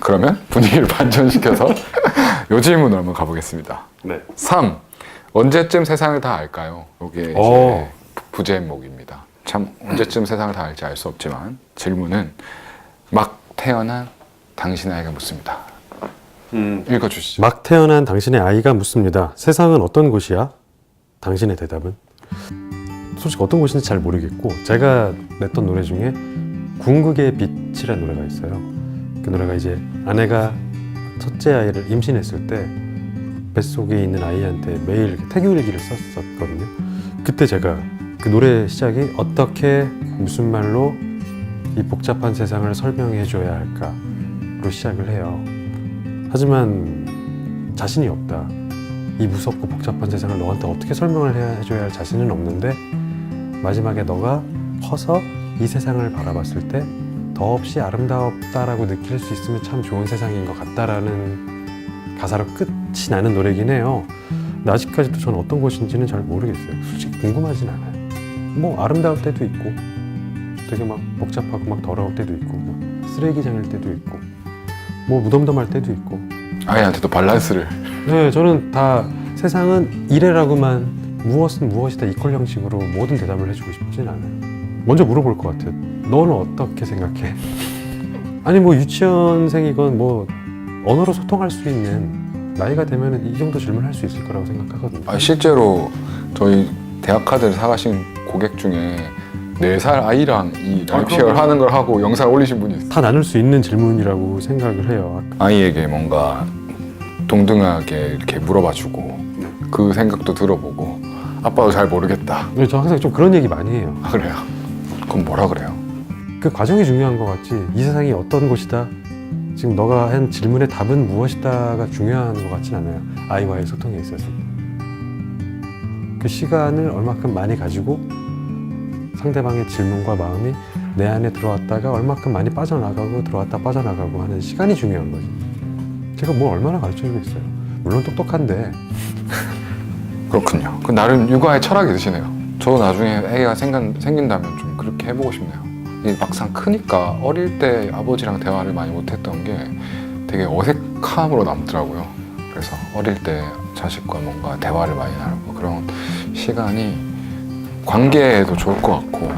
그러면 분위기를 반전시켜서 요 질문으로 한번 가보겠습니다. 네. 3. 언제쯤 세상을 다 알까요? 이게 이제 오. 부제목입니다. 참 언제쯤 세상을 다 알지 알 수 없지만 질문은 막 태어난 당신의 아이가 묻습니다. 음, 읽어주시죠. 막 태어난 당신의 아이가 묻습니다. 세상은 어떤 곳이야? 당신의 대답은? 솔직히 어떤 곳인지 잘 모르겠고 제가 냈던 노래 중에 궁극의 빛이라는 노래가 있어요. 그 노래가 이제 아내가 첫째 아이를 임신했을 때 뱃속에 있는 아이한테 매일 태교일기를 썼었거든요. 그때 제가 그 노래 시작이 어떻게 무슨 말로 이 복잡한 세상을 설명해 줘야 할까로 시작을 해요. 하지만 자신이 없다. 이 무섭고 복잡한 세상을 너한테 어떻게 설명을 해줘야 할 자신은 없는데 마지막에 너가 커서 이 세상을 바라봤을 때 더없이 아름다웠다라고 느낄 수 있으면 참 좋은 세상인 것 같다라는 가사로 끝이 나는 노래긴 해요. 근데 아직까지도 저는 어떤 곳인지는 잘 모르겠어요. 솔직히 궁금하진 않아요. 뭐 아름다울 때도 있고 되게 막 복잡하고 막 더러울 때도 있고 막 쓰레기장일 때도 있고 뭐 무덤덤할 때도 있고 아이한테도 밸런스를 네, 저는 다 세상은 이래라고만 무엇은 무엇이다 이퀄 형식으로 모든 대답을 해주고 싶진 않아요. 먼저 물어볼 것 같아요. 너는 어떻게 생각해? 아니 뭐 유치원생이건 뭐 언어로 소통할 수 있는 나이가 되면 이 정도 질문할 수 있을 거라고 생각하거든요. 아, 실제로 저희 대학 카드를 사가신 고객 중에 4살 아이랑 이 아, 그럼요. 하는 걸 하고 영상 올리신 분이 있어요. 다 나눌 수 있는 질문이라고 생각을 해요. 아이에게 뭔가 동등하게 이렇게 물어봐주고 그 생각도 들어보고 아빠도 잘 모르겠다. 근데 저 항상 좀 그런 얘기 많이 해요. 아, 그래요? 그럼 뭐라 그래요? 그 과정이 중요한 것 같지. 이 세상이 어떤 곳이다. 지금 너가 한 질문의 답은 무엇이다가 중요한 것 같진 않아요. 아이와의 소통에 있어서. 그 시간을 얼마큼 많이 가지고 상대방의 질문과 마음이 내 안에 들어왔다가 얼마큼 많이 빠져나가고 들어왔다 빠져나가고 하는 시간이 중요한 거지. 제가 뭘 얼마나 가르쳐주겠어요. 물론 똑똑한데 그렇군요. 그 나름 육아에 철학이 있으시네요. 저도 나중에 애가 생긴, 생긴다면 좀 그렇게 해보고 싶네요. 막상 크니까 어릴 때 아버지랑 대화를 많이 못했던 게 되게 어색함으로 남더라고요. 그래서 어릴 때 자식과 뭔가 대화를 많이 나누고 그런 시간이 관계에도 좋을 것 같고